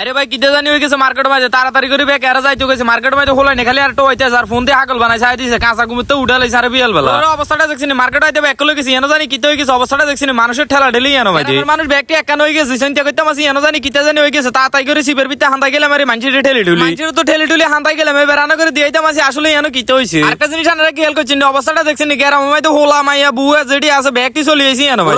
আরে ভাই কিতে জানি হয়ে গেছে মার্কেট মাঝে তাড়াতাড়ি করে ব্যাগ এরা যাইতে গেছে। মার্কেট মাঝে হলো না খালি আর তো হইতে আর ফোন দিয়ে হাকল বানাই সাই দিছে কাঁচা ঘুমিতে উঠে লাইছে আর বিয়াল বেলা ওর অবস্থাটা দেখছি মার্কেট হইতে ব্যাগ লই গেছি এনো জানি কিতে হয়ে গেছে অবস্থাটা দেখছি মানুষের ঠেলা ঢেলি এনো ভাই মানুষ ব্যাগটি একান হয়ে গেছে চিন্তা করতে মাসি এনো জানি কিতে জানি হয়ে গেছে তাড়াতাড়ি করে সিপের ভিতরে হান্দাই গেলাম আরে মানুষের ঠেলি ঢুলি। মানুষের তো ঠেলি ঢুলি হান্দাই গেলাম এবার রান্না করে দিয়েতে মাসি আসলে এনো কিতে হইছে। আরেকটা জিনিস আমরা খেয়াল করছি না, অবস্থাটা দেখছেন গ্যারাম তো হোলা মাইয়া বুয়া যেটি আছে ব্যাগটি চলে এসি এনো ভাই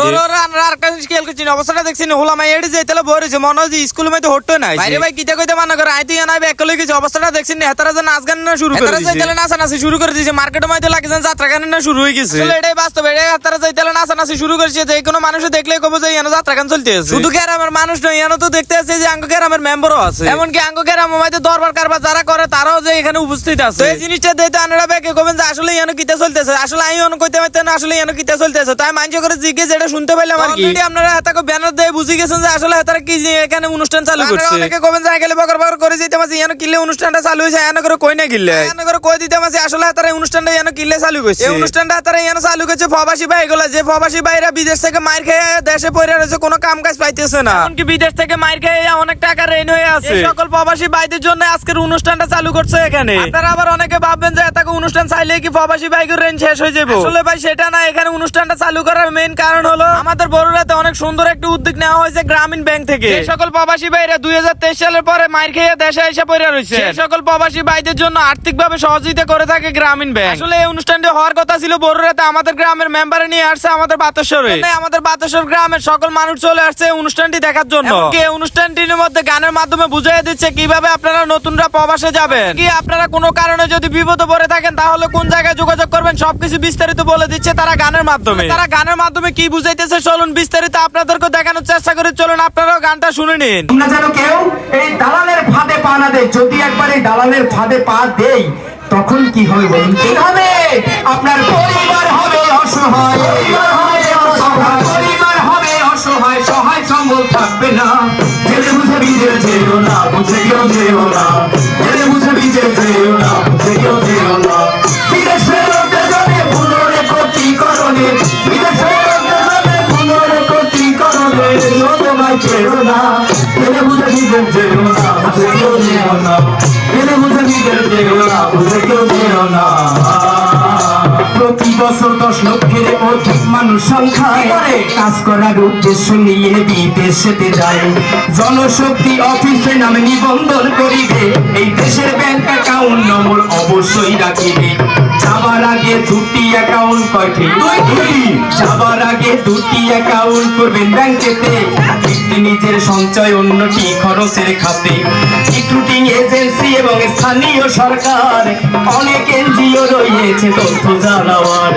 আমরা আরেকটা জিনিস খেয়াল করছি অবস্থাটা দেখছি না, হোলা মাইয়া এটি যেতে বলেছে মনে হয় যে স্কুল মধ্যে হট্টো নাই বাইরে ভাই কিতে কইতে মানা করে? আইতে না ব্যাগ লই গেছে অবস্থাটা দেখছেন না। হেতারা যে নাচ গান না শুরু করে দিয়েছে হেতারা নাচা নাচি শুরু করে দিয়েছে মার্কেটের মধ্যে লাগে যেন যাত্রা গান না শুরু গেছে। আসলে এটাই বাস্তব। এটাই হেতারা যাইতে নাচা নাচি শুরু করেছে। যে কোনো মানুষ দেখলে কবে যে এনো যাত্রা গান চলতে আছে। শুধু গ্রামের মানুষ নয় এনো তো দেখতে আছে যে আঙ্গ গ্রামের মেম্বারও আছে। এমনকি আঙ্গ গ্রামের মধ্যে দরবার কারবার যারা করে তারাও যে এখানে উপস্থিত আছে। এই জিনিসটা আনারা ব্যাগে কবেন যে আসলে এনো কিতে চলতেছে আসলে আমি অন কইতে পারতেন আসলে এনো কিতে চলতেছে তাই মাইন্ড করে জিজ্ঞেস যেটা শুনতে পাইলাম আর কি। আপনারা হেতাকে ব্যানার দিয়ে বুঝি গেছেন যে আসলে হেতারা কি এখানে অনুষ্ঠান চালু করছে। অনেকে কবেন যে গেলে বকর বকর করে যেতে মাসি কিল্লে অনুষ্ঠানটা চালু হইছে করে কই না এনো করে কই দিতে মাসি আসলে অনুষ্ঠানটা কিল্লে চালু এই অনুষ্ঠানটা চালু প্রবাসী ভাই গুলা যে প্রবাসী ভাইরা বিদেশ থেকে মার খেয়ে দেশে পড়ে রয়েছে কোনো কাম কাজ পাইতেছে না। এমনকি বিদেশ থেকে মার খেয়ে অনেক টাকা রেন হয়ে আছে? সকল প্রবাসী ভাইদের জন্য আজকের অনুষ্ঠানটা চালু করছে এখানে। আপনারা আবার অনেকে ভাববেন যে এতকে অনুষ্ঠান চাইলে কি প্রবাসী ভাইগুর রেন শেষ হয়ে যাবে? আসলে ভাই সেটা না এখানে অনুষ্ঠানটা চালু করার মেইন কারণ হলো আমাদের বড়রাতে অনেক সুন্দর একটা উদ্যোগ নেওয়া হয়েছে গ্রামীণ ব্যাংক থেকে। সকল প্রবাসী ভাইরা দুই হাজার সালের পরে মার খেয়ে দেশে এসে পড়ে রয়েছে। সকল প্রবাসী ভাইদের জন্য আর্থিকভাবে সহযোগিতা করে থাকে গ্রামীণ ব্যাংক। আসলে এই অনুষ্ঠানটি হওয়ার কথা ছিল বড়রাতে আমাদের গ্রামের মেম্বারে নিয়ে আসছে আমাদের আমাদের গ্রামের সকল মানুষ চলে আসছে অনুষ্ঠানটি দেখার জন্য। এই অনুষ্ঠানটির মধ্যে গানের মাধ্যমে বুঝিয়ে দিচ্ছে কীভাবে আপনারা নতুনরা প্রবাসে যাবেন। কি আপনারা কোনো কারণে যদি বিপদে পড়ে থাকেন তাহলে কোন জায়গায় যোগাযোগ করবেন সবকিছু বিস্তারিত বলে দিচ্ছে তারা গানের মাধ্যমে। তারা গানের মাধ্যমে কি বুঝাইতেছে চলুন বিস্তারিত আপনাদেরকে দেখানোর চেষ্টা গানটা শুনে নিন। আমরা যেন কেউ এই দালালের ফাঁদে পা না দেয়। যদি একবার এই দালালের ফাঁদে পা দেই, তখন কি হবে? বলুন, কি হবে? আপনার পরিবার হবে অসহায়। প্রতি বছর দশ লক্ষের অধিক মানুষ সংখ্যায় কাজ করার উদ্দেশ্য নিয়ে বিদেশেতে যায়। জনশক্তি অফিসে নামে নিবন্ধন করিবে। এই দেশের ব্যাংক অ্যাকাউন্ট নম্বর অবশ্যই রাখিবে। আগে দুটি অ্যাকাউন্ট কয়টি? দুটি। সবার আগে দুটি অ্যাকাউন্ট করবেন ব্যাংকেতে। একটি নিজের সঞ্চয়, অন্যটি খরচের খাতে। রিক্রুটিং এজেন্সি এবং স্থানীয় সরকার। অনেক এনজিও রয়েছে, তথ্য জানাওয়ার।